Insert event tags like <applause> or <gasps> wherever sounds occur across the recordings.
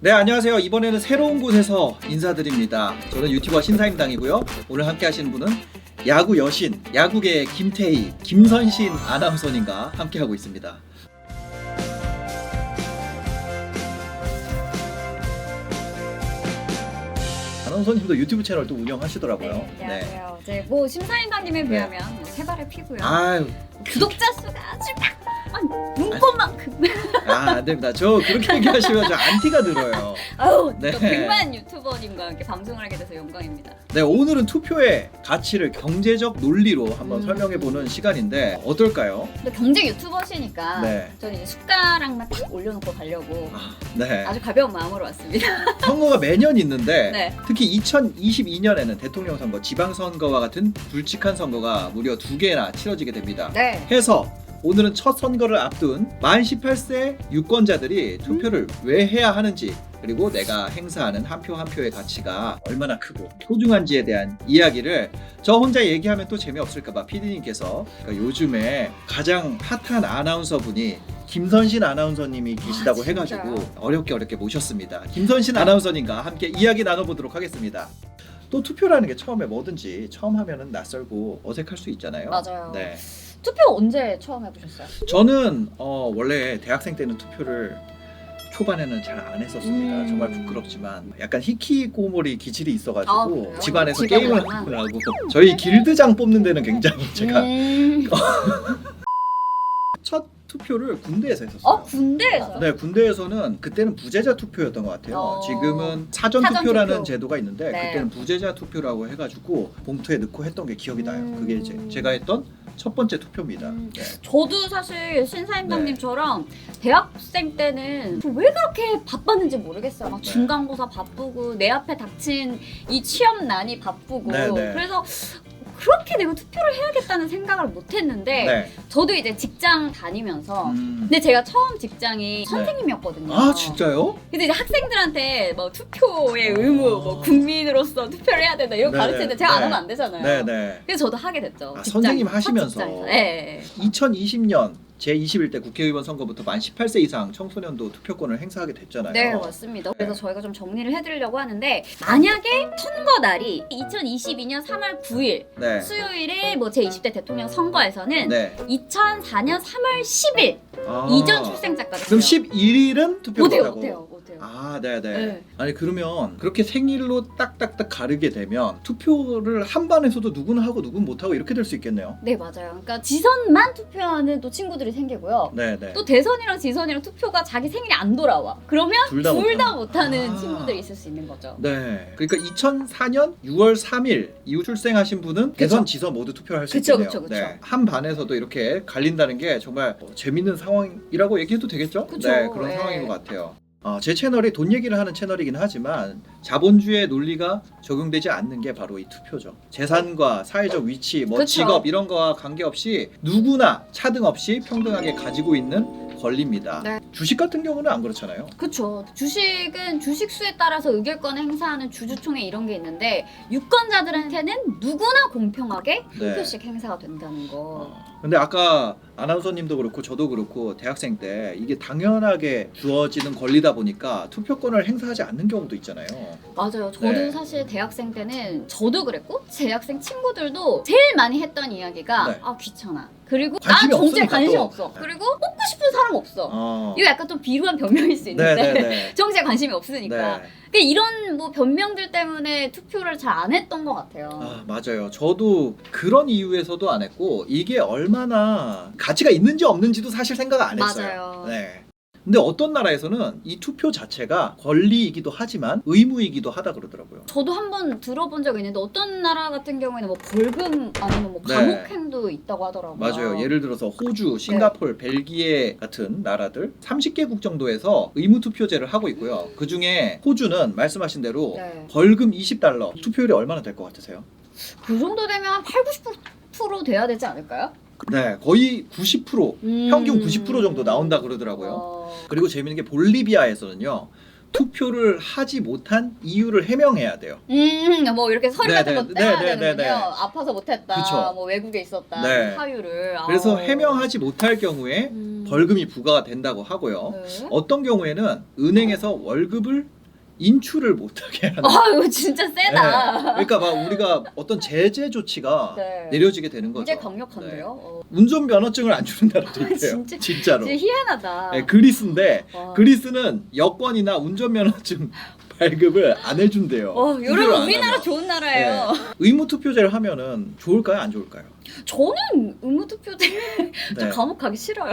네 안녕하세요. 이번에는 새로운 곳에서 인사드립니다. 저는 유튜버 신사임당이고요. 오늘 함께 하시는 분은 야구 여신 야구계의 김태희 김선신 아나운서님과 함께 하고 있습니다 아나운서님도 유튜브 채널 또 운영하시더라고요 네, 안녕하세요. 이제 뭐 심사위원님에 네. 비하면 뭐 세 발의 피고요. 아유 구독자 수가 아주 한 눈꽃만큼. 아 안 됩니다 저 그렇게 얘기하시면 저 안티가 들어요 아우, 네. 또 100만 유튜버님과 함께 방송을 하게 돼서 영광입니다. 네, 오늘은 투표의 가치를 경제적 논리로 한번 음. 설명해 보는 시간인데 어떨까요? 근데 경제 유튜버시니까 네. 저는 이제 숟가락만 딱 올려놓고 가려고 네. 아주 가벼운 마음으로 왔습니다. <laughs> 선거가 매년 있는데 네. 특히 2022년에는 대통령 선거, 지방 선거와 같은 굵직한 선거가 무려 두 개나 치러지게 됩니다. 네. 해서 오늘은 첫 선거를 앞둔 만 18세 유권자들이 투표를 왜 해야 하는지 그리고 내가 행사하는 한 표 한 표의 가치가 얼마나 크고 소중한지에 대한 이야기를 저 혼자 얘기하면 또 재미없을까봐 PD님께서 요즘에 가장 핫한 아나운서 분이 김선신 아나운서님이 계시다고 아, 해가지고? 어렵게 어렵게 모셨습니다. 김선신 아나운서님과 함께 이야기 나눠보도록 하겠습니다. 또 투표라는 게 처음에 뭐든지 처음 하면은 낯설고 어색할 수 있잖아요. 맞아요. 네. 투표 언제 처음 해보셨어요? 저는 어, 원래 대학생 때는 투표를 초반에는 잘 안 했었습니다. 음. 정말 부끄럽지만 약간 히키고모리 기질이 아, 있어가지고 그래요? 집안에서 집에 게임을 오구나. 하고 저희 길드장 뽑는 데는 굉장히 제가 음. <laughs> <laughs> 첫 투표를 군대에서 했었어요. 어 군대에서. 네, 군대에서는 그때는 부재자 투표였던 것 같아요. 어. 지금은 사전, 사전 투표라는 투표. 제도가 있는데 네. 그때는 부재자 투표라고 해가지고 봉투에 넣고 했던 게 기억이 나요. 음. 그게 이제 제가 했던 첫 번째 투표입니다. 음. 네. 저도 사실 신사임당님처럼 대학생 때는 왜 그렇게 바빴는지 모르겠어요. 막 네. 중간고사 바쁘고 내 앞에 닥친 이 취업난이 바쁘고 네, 네. 그래서 그렇게 내가 투표를 해야겠다는 생각을 못 했는데 네. 저도 이제 직장 다니면서 음. 근데 제가 처음 직장이 선생님이었거든요. 아 진짜요? 근데 이제 학생들한테 뭐 투표의 의무, 어. 뭐 국민으로서 투표를 해야 된다 이런 거 네네. 가르치는데 제가 안 네. 하면 안 되잖아요. 네네. 그래서 저도 하게 됐죠. 아, 선생님 첫 하시면서. 직장에서. 네. 2020년 제21대 국회의원 선거부터 만 18세 이상 청소년도 투표권을 행사하게 됐잖아요. 네, 맞습니다. 그래서 네. 저희가 좀 정리를 해드리려고 하는데 만약에 선거 날이 2022년 3월 9일 네. 수요일에 뭐 제20대 대통령 선거에서는 네. 2004년 3월 10일 아. 이전 출생자까지 그럼 11일은 투표 못해요, 못하고. 못해요, 못해요. 아, 네, 네. 네. 아니 그러면 그렇게 생일로 딱딱딱 가르게 되면 투표를 한 반에서도 누구는 하고 누구는 못 하고 이렇게 될 수 있겠네요. 네, 맞아요. 그러니까 지선만 투표하는 또 친구들이 생기고요. 네, 네. 또 대선이랑 지선이랑 투표가 자기 생일이 안 돌아와. 그러면 둘 다 둘 다 못하는. 아. 친구들이 있을 수 있는 거죠. 네. 그러니까 2004년 6월 3일 이후 출생하신 분은 대선. 지선 모두 투표를 할수 그쵸, 있겠네요. 그쵸, 그쵸. 네. 한 반에서도 이렇게 갈린다는 게 정말 어, 재밌는 상황이라고 얘기해도 되겠죠? 그쵸. 네, 그런 네. 상황인 것 같아요. 어, 제 채널이 돈 얘기를 하는 채널이긴 하지만 자본주의 논리가 적용되지 않는 게 바로 이 투표죠. 재산과 사회적 위치, 뭐 그쵸. 직업 이런 거와 관계없이 누구나 차등 없이 평등하게 가지고 있는 권리입니다. 네. 주식 같은 경우는 안 그렇잖아요. 그렇죠. 주식은 주식수에 따라서 의결권을 행사하는 주주총회 이런 게 있는데 유권자들한테는 누구나 공평하게 한 네. 표씩 행사가 된다는 거. 어, 근데 아까 아나운서님도 그렇고 저도 그렇고 대학생 때 이게 당연하게 주어지는 권리다 보니까 투표권을 행사하지 않는 경우도 있잖아요. 맞아요. 저도 네. 사실 대학생 때는 저도 그랬고 제 학생 친구들도 제일 많이 했던 이야기가 네. 아 귀찮아. 그리고 나 관심이 정치에 없으니까 관심 또. 없어. 네. 그리고 뽑고 싶은 사람 없어. 어. 이거 약간 좀 비루한 변명일 수 있는데 <laughs> 네네네. 정치에 관심이 없으니까. 네. 그러니까 이런 뭐 변명들 때문에 투표를 잘 안 했던 것 같아요. 아 맞아요. 저도 그런 이유에서도 안 했고 이게 얼마나 가치가 있는지 없는지도 사실 생각 안 했어요. 맞아요. 네. 근데 어떤 나라에서는 이 투표 자체가 권리이기도 하지만 의무이기도 하다 그러더라고요. 저도 한번 들어본 적이 있는데 어떤 나라 같은 경우에는 뭐 벌금 아니면 뭐 네. 감옥행도 있다고 하더라고요. 맞아요. 예를 들어서 네. 호주, 싱가폴, 벨기에 같은 나라들 30개국 정도에서 의무 투표제를 하고 있고요. 그 중에 호주는 말씀하신 대로 네. 벌금 20달러. 투표율이 얼마나 될 것 같으세요? 그 정도 되면 한 8, 90% 돼야 되지 않을까요? 네, 거의 90% 음. 평균 90% 정도 나온다 그러더라고요. 어. 그리고 재밌는 게 볼리비아에서는요. 투표를 하지 못한 이유를 해명해야 돼요. 음, 뭐 이렇게 서류 네, 같은 네, 거 떼야 네, 네, 되는군요. 네, 네. 아파서 못했다. 그쵸. 뭐 외국에 있었다. 네. 그 사유를. 그래서 아우. 해명하지 못할 경우에 음. 벌금이 부과가 된다고 하고요. 네. 어떤 경우에는 은행에서 월급을 인출을 못하게 하는. 아, 이거 진짜 세다. 그러니까 막 우리가 어떤 제재 조치가 네. 내려지게 되는 거죠. 굉장히 강력한데요. 어. 네. 운전 면허증을 안 주는 나라도 있대요. 진짜- 진짜로. 진짜 희한하다. 네, 그리스인데 와. 그리스는 여권이나 운전 면허증 <laughs> 발급을 안 해준대요. 어, 여러분 안 우리나라. 좋은 나라예요. 의무 투표제를 하면은 좋을까요, 안 좋을까요? 저는 의무투표제 저 네. 감옥 가기 싫어요.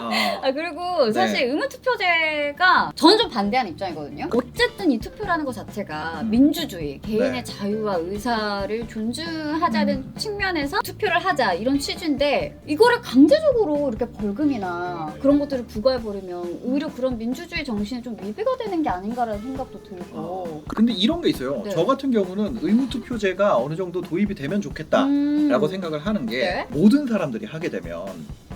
아, 아 그리고 네. 사실 의무투표제가 저는 좀 반대하는 입장이거든요. 어쨌든 이 투표라는 것 자체가 음. 민주주의, 개인의 네. 자유와 의사를 존중하자는 음. 측면에서 투표를 하자 이런 취지인데 이거를 강제적으로 이렇게 벌금이나 그런 것들을 부과해버리면 오히려 그런 민주주의 정신이 좀 위배가 되는 게 아닌가라는 생각도 들고. 어. 근데 이런 게 있어요. 네. 저 같은 경우는 의무 투표제가 어느 정도 도입이 되면 좋겠다라고 음. 생각을 하는 게 네. 모든 사람들이 하게 되면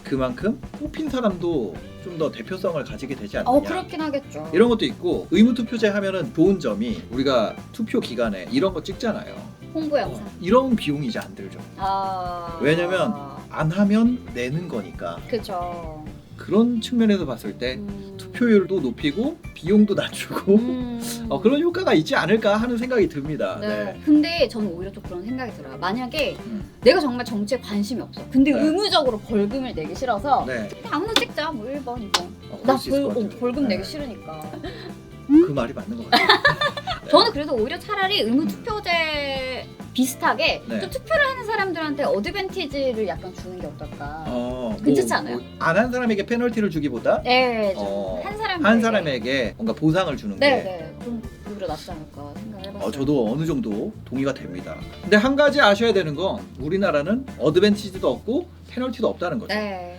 그만큼 뽑힌 사람도 좀 더 대표성을 가지게 되지 않느냐. 어 그렇긴 하겠죠. 이런 것도 있고 의무 투표제 하면은 좋은 점이 우리가 투표 기간에 이런 거 찍잖아요. 홍보 영상. 어, 이런 비용이 이제 안 들죠. 아. 왜냐면 안 하면 내는 거니까 그죠. 그런 측면에서 봤을 때 음. 투표율도 높이고 비용도 낮추고 음. 어, 그런 효과가 있지 않을까 하는 생각이 듭니다. 네. 네. 근데 저는 오히려 좀 그런 생각이 들어요. 만약에 음. 내가 정말 정치에 관심이 없어. 근데 네. 의무적으로 벌금을 내기 싫어서 네. 그냥 아무나 찍자. 뭐 1번, 2번. 어, 나 그럴 수 있을 벌, 것 어, 같아요. 벌금 네. 내기 싫으니까. 그 말이 맞는 것 같아요. 네. <laughs> 저는 그래서 오히려 차라리 의무 투표제 비슷하게 네. 좀 투표를 하는 사람들한테 어드밴티지를 약간 주는 게 어떨까. 어, 괜찮지 않아요? 안한 사람에게 페널티를 주기보다 네, 어, 좀한 사람 한 사람에게 뭔가 보상을 주는 네, 게 네. 좀 오히려 낫지 않을까 생각을 해봤어요. 어, 저도 어느 정도 동의가 됩니다. 근데 한 가지 아셔야 되는 건 우리나라는 어드밴티지도 없고 페널티도 없다는 거죠. 네.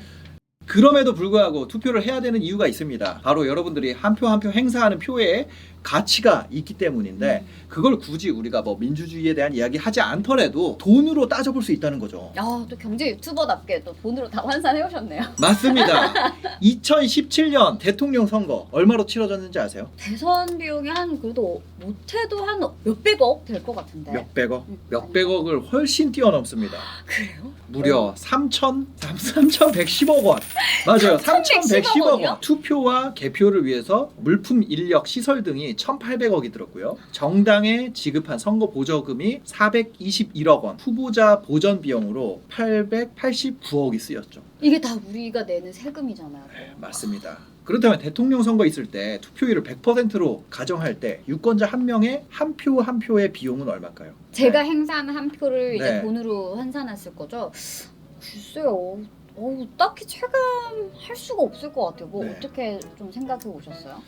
그럼에도 불구하고 투표를 해야 되는 이유가 있습니다. 바로 여러분들이 한 표 한 표 행사하는 표에 가치가 있기 때문인데 음. 그걸 굳이 우리가 뭐 민주주의에 대한 이야기 하지 않더라도 돈으로 따져볼 수 있다는 거죠. 아, 또 경제 유튜버답게 또 돈으로 다 환산해 오셨네요. <laughs> 맞습니다. 2017년 대통령 선거 얼마로 치러졌는지 아세요? 대선 비용이 한 그래도 못해도 한 몇백억 될 것 같은데. 몇백억? 음, 몇백억을 훨씬 뛰어넘습니다. 그래요? 무려 3천 3,110억 원. 맞아요. <laughs> 3,110억 3,110억 원이요? 원. 투표와 개표를 위해서 물품, 인력, 시설 등이 1,800억이 들었고요. 정당에 지급한 선거 보조금이 421억 원. 후보자 보전 비용으로 889억이 쓰였죠. 이게 다 우리가 내는 세금이잖아요. 네, 맞습니다. 그렇다면 대통령 선거 있을 때 투표율을 100%로 가정할 때 유권자 한 명의 한 표 한 표의 비용은 얼마일까요? 제가 행사한 한 표를 이제 네. 돈으로 환산했을 거죠. 글쎄요. 어우, 딱히 체감할 수가 없을 것 같아요. 뭐 네. 어떻게 좀 생각해 보셨어요?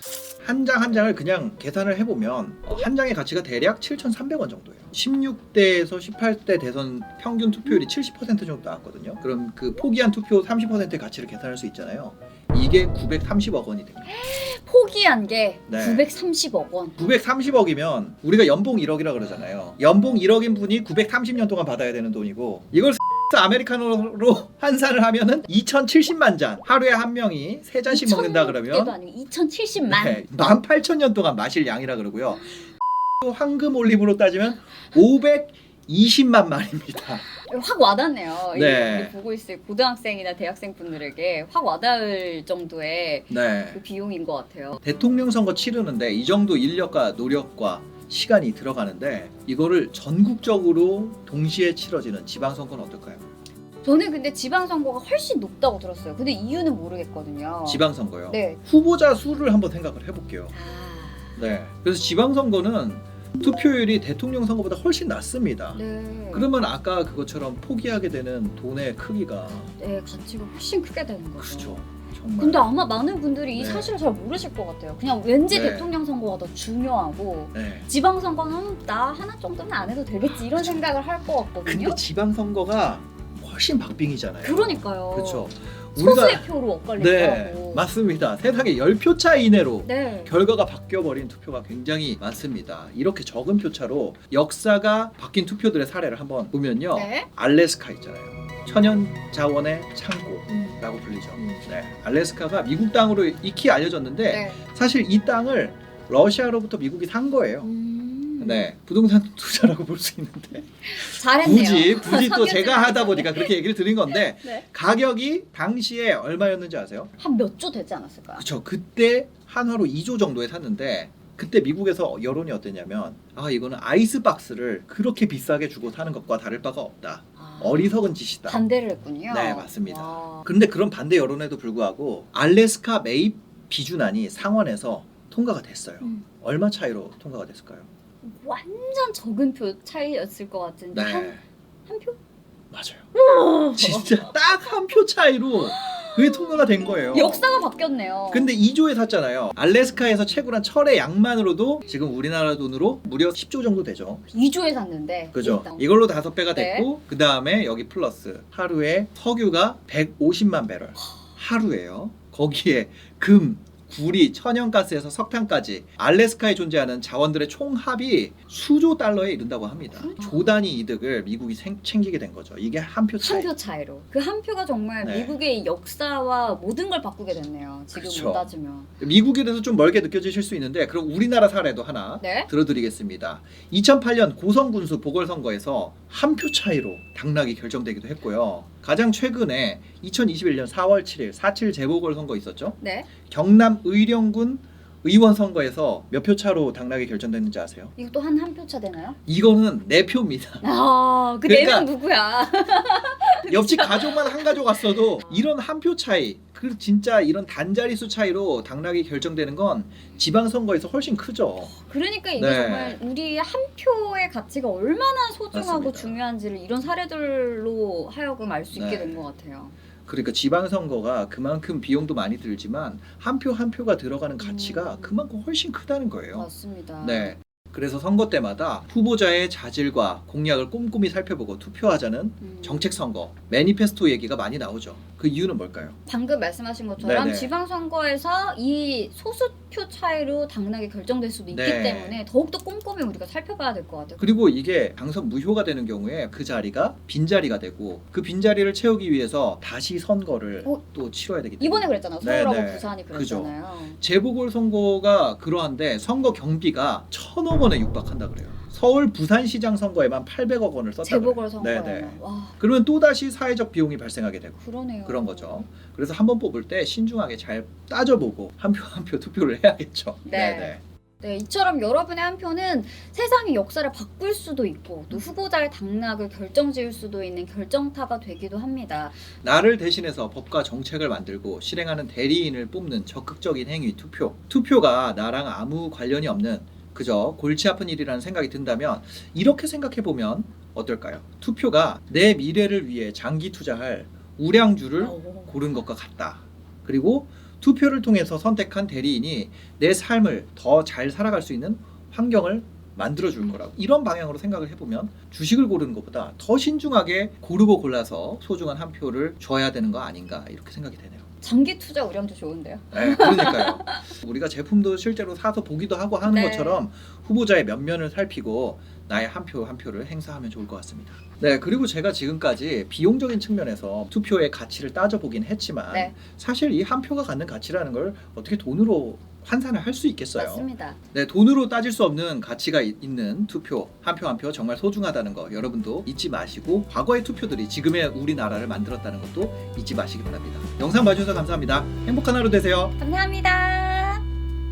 한 장 한 장을 그냥 계산을 해보면 어, 한 장의 가치가 대략 7,300원 정도예요. 16대에서 18대 대선 평균 투표율이 70% 정도 나왔거든요. 그럼 그 포기한 투표 30%의 가치를 계산할 수 있잖아요. 이게 930억 원이 됩니다. <gasps> 포기한 게 네. 930억 원. 930억이면 우리가 연봉 1억이라 그러잖아요. 연봉 1억인 분이 930년 동안 받아야 되는 돈이고 이걸 아메리카노로 환산을 하면은 2,070만 잔 하루에 한 명이 세 잔씩 먹는다 그러면 아니고 2070만. 네, 18,000년 동안 마실 양이라 그러고요. 또 <laughs> 황금 올리브로 따지면 520만 마리입니다. 확 와닿네요. 이 네. 우리 보고 있을 고등학생이나 대학생 분들에게 확 와닿을 정도의 네. 그 비용인 것 같아요. 대통령 선거 치르는데 이 정도 인력과 노력과 시간이 들어가는데 이거를 전국적으로 동시에 치러지는 지방 선거는 어떨까요? 저는 근데 지방선거가 훨씬 높다고 들었어요. 근데 이유는 모르겠거든요. 지방 선거요. 네. 후보자 수를 한번 생각을 해볼게요. 아, 네. 그래서 지방 선거는 투표율이 대통령 선거보다 훨씬 낮습니다. 네. 그러면 아까 그것처럼 포기하게 되는 돈의 크기가 네, 가치가 훨씬 크게 되는 거죠. 그렇죠. 정말. 근데 아마 많은 분들이 이 네. 사실을 잘 모르실 것 같아요. 그냥 왠지 네. 대통령 선거가 더 중요하고 네. 지방 선거는 나 하나 정도는 안 해도 되겠지 이런 생각을 할 것 같거든요. 근데 지방 선거가 훨씬 박빙이잖아요. 그러니까요. 그렇죠. 소수의 표로 엇갈리기도 네. 맞습니다. 세상에 10표 차 이내로 네. 결과가 바뀌어 버린 투표가 굉장히 많습니다. 이렇게 적은 표 차로 역사가 바뀐 투표들의 사례를 한번 보면요. 네. 알래스카 있잖아요. 천연 자원의 창고 라고 음. 불리죠. 음. 네. 알래스카가 미국 땅으로 익히 알려졌는데 네. 사실 이 땅을 러시아로부터 미국이 산 거예요. 음. 네, 부동산 투자라고 볼 수 있는데 <laughs> 잘했네요. 굳이 굳이 또 제가 좀 하다 보니까 그렇게 얘기를 드린 건데 <laughs> 네. 가격이 당시에 얼마였는지 아세요? 한 몇 조 되지 않았을까요? 그쵸 그때 한화로 2조 정도에 샀는데 그때 미국에서 여론이 어땠냐면 아 이거는 아이스박스를 그렇게 비싸게 주고 사는 것과 다를 바가 없다 아, 어리석은 짓이다 반대를 했군요. 네, 맞습니다. 와. 그런데 그런 반대 여론에도 불구하고 알래스카 매입 비준안이 상원에서 통과가 됐어요 음. 얼마 차이로 통과가 됐을까요? 완전 적은 표 차이였을 것 같은데 네 한, 한 표? 맞아요 <laughs> 진짜 딱 한 표 차이로 그게 통과가 된 거예요 역사가 바뀌었네요. 근데 2조에 샀잖아요. 알래스카에서 채굴한 철의 양만으로도 지금 우리나라 돈으로 무려 10조 정도 되죠. 2조에 샀는데 그죠? 일단. 이걸로 다섯 배가 네. 됐고 그 다음에 여기 플러스 하루에 석유가 150만 배럴 하루에요. 거기에 금, 구리, 천연가스에서 석탄까지 알래스카에 존재하는 자원들의 총합이 수조 달러에 이른다고 합니다. 그렇죠. 조 단위 이득을 미국이 생- 챙기게 된 거죠. 이게 한 표 차이. 한 표 차이로 그 한 표가 정말 네. 미국의 역사와 모든 걸 바꾸게 됐네요. 지금 그쵸. 따지면. 미국이라서 좀 멀게 느껴지실 수 있는데 그럼 우리나라 사례도 하나 네. 들어드리겠습니다. 2008년 고성군수 보궐선거에서 한 표 차이로 당락이 결정되기도 했고요. 가장 최근에 2021년 4월 7일 4.7 재보궐선거 있었죠. 네. 경남 의령군 의원 선거에서 몇 표 차로 당락이 결정됐는지 아세요? 이것도 한 한 표 차 되나요? 이거는 네 표입니다. 아, 그네 그러니까- 명 누구야? <laughs> <laughs> 옆집 가족만 한 가족 왔어도 이런 한 표 차이, 그 진짜 이런 단자리 수 차이로 당락이 결정되는 건 지방선거에서 훨씬 크죠. 그러니까 이게 네. 정말 우리 한 표의 가치가 얼마나 소중하고 맞습니다. 중요한지를 이런 사례들로 하여금 알 수 있게 네. 된 것 같아요. 그러니까 지방선거가 그만큼 비용도 많이 들지만 한 표 한 표가 들어가는 가치가 음. 그만큼 훨씬 크다는 거예요. 맞습니다. 네. 그래서 선거 때마다 후보자의 자질과 공약을 꼼꼼히 살펴보고 투표하자는 음. 정책 선거, 매니페스토 얘기가 많이 나오죠. 그 이유는 뭘까요? 방금 말씀하신 것처럼 네네. 지방선거에서 이 소수표 차이로 당락이 결정될 수도 있기 네. 때문에 더욱더 꼼꼼히 우리가 살펴봐야 될 것 같아요. 그리고 이게 당선 무효가 되는 경우에 그 자리가 빈자리가 되고 그 빈자리를 채우기 위해서 다시 선거를 어? 또 치러야 되기 때문에 이번에 그랬잖아요. 서울하고 네네. 부산이. 그랬잖아요. 재보궐 선거가 그러한데 선거 경비가 천억 원에 육박한다 그래요. 서울 부산시장 선거에만 800억 원을 썼다. 재보궐 선거에 네네. 와 그러면 또 다시 사회적 비용이 발생하게 되고 그러네요. 그런 거죠. 그래서 한 번 뽑을 때 신중하게 잘 따져보고 한 표 한 표 투표를 해야겠죠. 네. 네, 이처럼 여러분의 한 표는 세상의 역사를 바꿀 수도 있고 또 후보자의 당락을 결정지을 수도 있는 결정타가 되기도 합니다. 나를 대신해서 법과 정책을 만들고 실행하는 대리인을 뽑는 적극적인 행위 투표. 투표가 나랑 아무 관련이 없는 그저 골치 아픈 일이라는 생각이 든다면 이렇게 생각해 보면 어떨까요? 투표가 내 미래를 위해 장기 투자할 우량주를 오. 고른 것과 같다. 그리고 투표를 통해서 선택한 대리인이 내 삶을 더 잘 살아갈 수 있는 환경을 만들어 줄 음. 거라고 이런 방향으로 생각을 해보면 주식을 고르는 것보다 더 신중하게 고르고 골라서 소중한 한 표를 줘야 되는 거 아닌가 이렇게 생각이 되네요. 장기 투자 우량주 좋은데요. 네, 그러니까요. <laughs> 우리가 제품도 실제로 사서 보기도 하고 하는 네. 것처럼 후보자의 면면을 살피고 나의 한 표 한 표를 행사하면 좋을 것 같습니다. 네, 그리고 제가 지금까지 비용적인 측면에서 투표의 가치를 따져보긴 했지만 네. 사실 이 한 표가 갖는 가치라는 걸 어떻게 돈으로 환산을 할 수 있겠어요. 맞습니다. 네, 돈으로 따질 수 없는 가치가 이- 있는 투표 한 표 한 표 정말 소중하다는 거 여러분도 잊지 마시고 과거의 투표들이 지금의 우리나라를 만들었다는 것도 잊지 마시기 바랍니다. 영상 봐주셔서 감사합니다. 행복한 하루 되세요. 감사합니다.